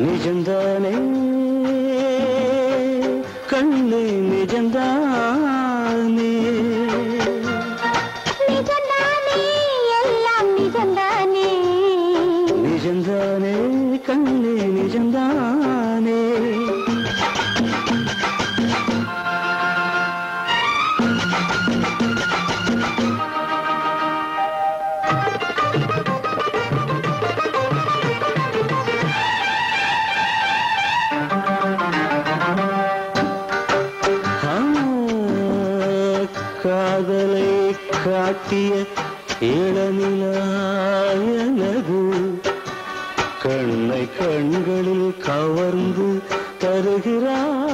நிஜந்தானே? கண்ணை காதலை காட்டிய இளநிலாயனது. கண்ணை கண்களில் கவர்ந்து தருகிறார்.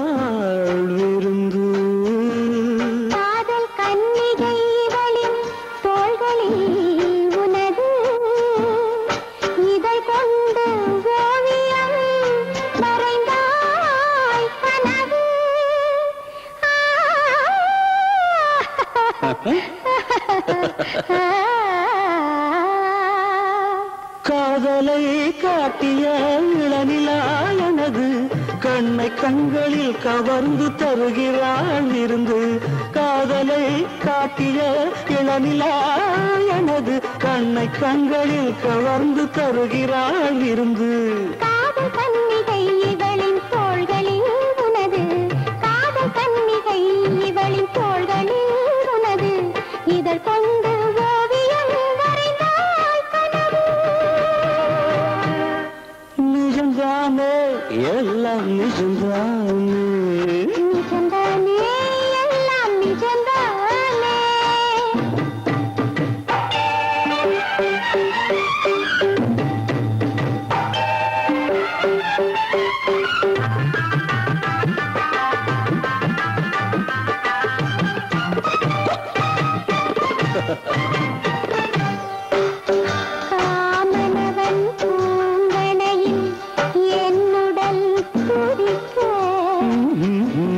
காதலை காட்டிய இளநிலா கண்ணை கண்களில் கவர்ந்து தருகிறாள் இருந்து காதலை காட்டிய இளநிலா எனது கண்ணை கண்களில் கவர்ந்து தருகிறாள் இருந்து Nijanda mm-hmm.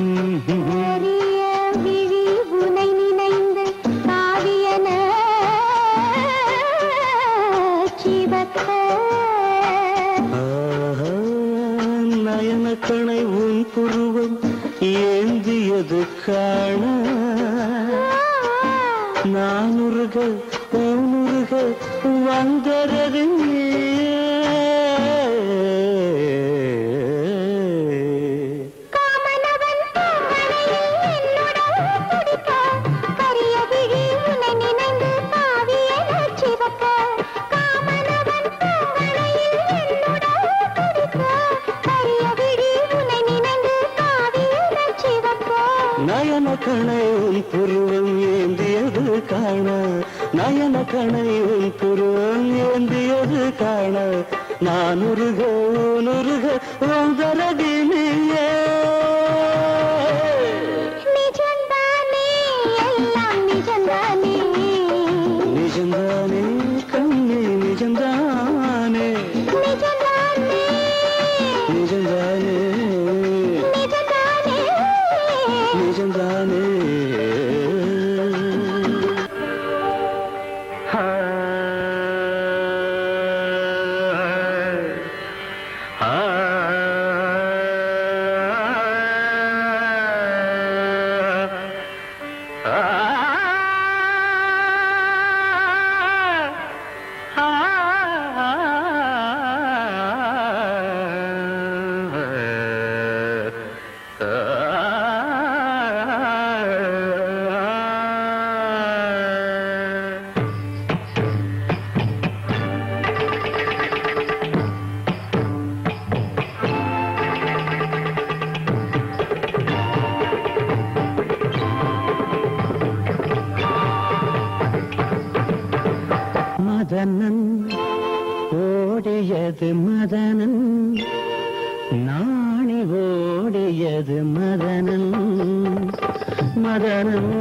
மதனம்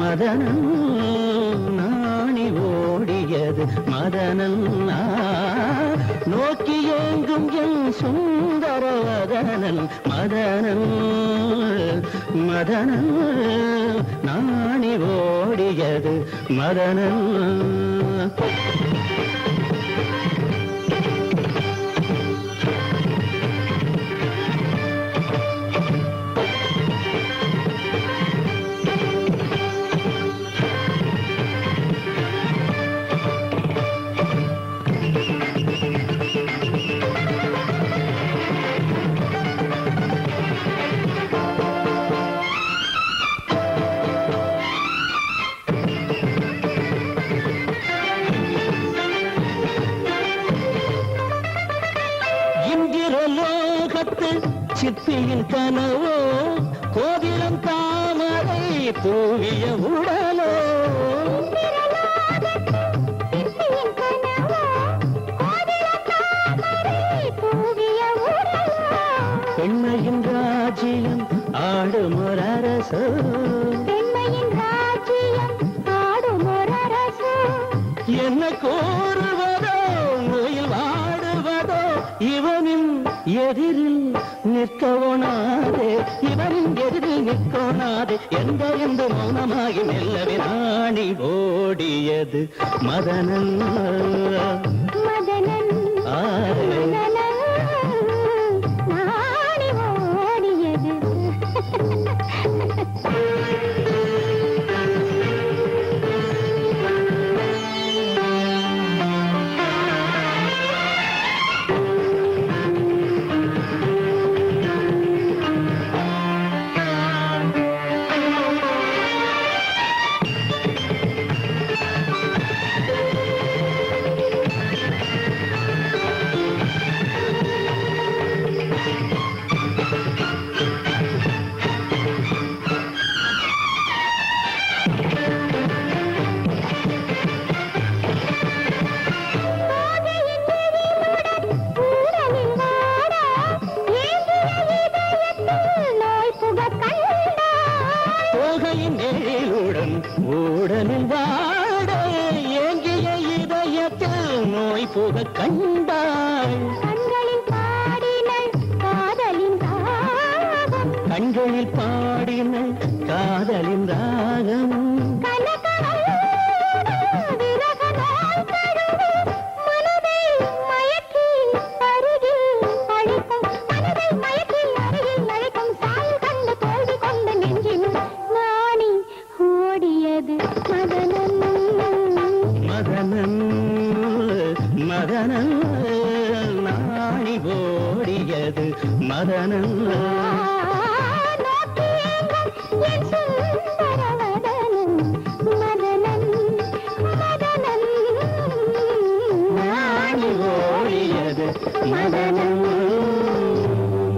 மதனம் நாணி ஓடியது. மதனம் நோக்கி ஏங்கும் என் சுந்தர வதனம் மதனம் மதனம் நாணி ஓடியது. மதனம் பெண்மையின் ராஜ்யம் ஆடுமொரரசோ பெண்மையின் ராஜ்யம் ஆடும் ஒரு அரசு. என்ன கோருவதோ நோயில் வாடுவதோ இவனின் எதிரில் நிற்கவோனாதே இவனின் எதிரில் நிற்கோனாதே எந்த என்று மௌனமாகி மெல்லவே நாணி ஓடியது மதனன்.